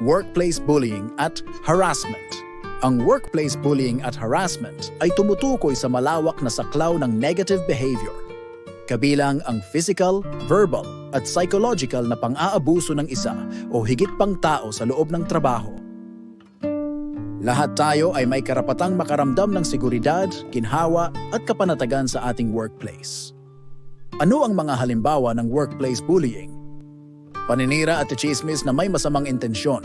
workplace bullying at harassment. Ang workplace bullying at harassment ay tumutukoy sa malawak na saklaw ng negative behavior. Kabilang ang physical, verbal, at psychological na pang-aabuso ng isa o higit pang tao sa loob ng trabaho. Lahat tayo ay may karapatang makaramdam ng seguridad, ginhawa at kapanatagan sa ating workplace. Ano ang mga halimbawa ng workplace bullying? Paninira at chismis na may masamang intensyon.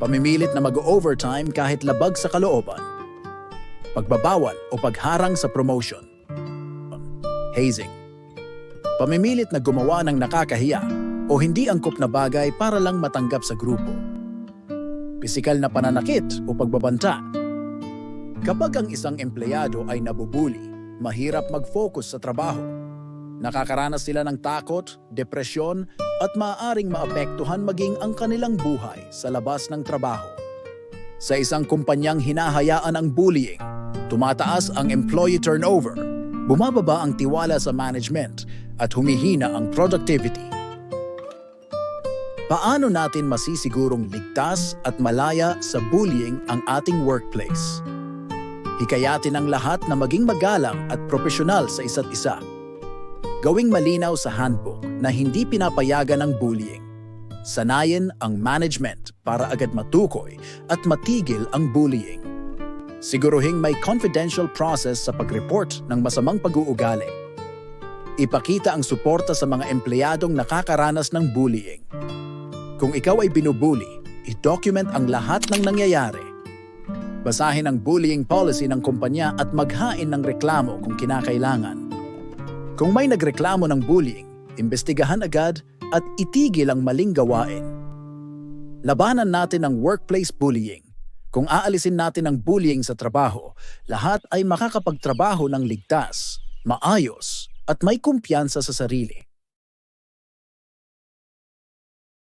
Pamimilit na mag-overtime kahit labag sa kalooban. Pagbabawal o pagharang sa promotion. Hazing. Pamimilit na gumawa ng nakakahiya o hindi angkop na bagay para lang matanggap sa grupo. Pisikal na pananakit o pagbabanta. Kapag ang isang empleyado ay nabubuli, mahirap mag-focus sa trabaho. Nakakaranas sila ng takot, depresyon at maaaring maapektuhan maging ang kanilang buhay sa labas ng trabaho. Sa isang kumpanyang hinahayaan ang bullying, tumataas ang employee turnover, bumababa ang tiwala sa management at humihina ang productivity. Paano natin masisigurong ligtas at malaya sa bullying ang ating workplace? Hikayatin ang lahat na maging magalang at profesional sa isa't isa. Gawing malinaw sa handbook na hindi pinapayagan ang bullying. Sanayin ang management para agad matukoy at matigil ang bullying. Siguruhing may confidential process sa pag-report ng masamang pag-uugali. Ipakita ang suporta sa mga empleyadong nakakaranas ng bullying. Kung ikaw ay binubuli, i-document ang lahat ng nangyayari. Basahin ang bullying policy ng kumpanya at maghain ng reklamo kung kinakailangan. Kung may nagreklamo ng bullying, imbestigahan agad at itigil ang maling gawain. Labanan natin ang workplace bullying. Kung aalisin natin ang bullying sa trabaho, lahat ay makakapagtrabaho ng ligtas, maayos, at may kumpiyansa sa sarili.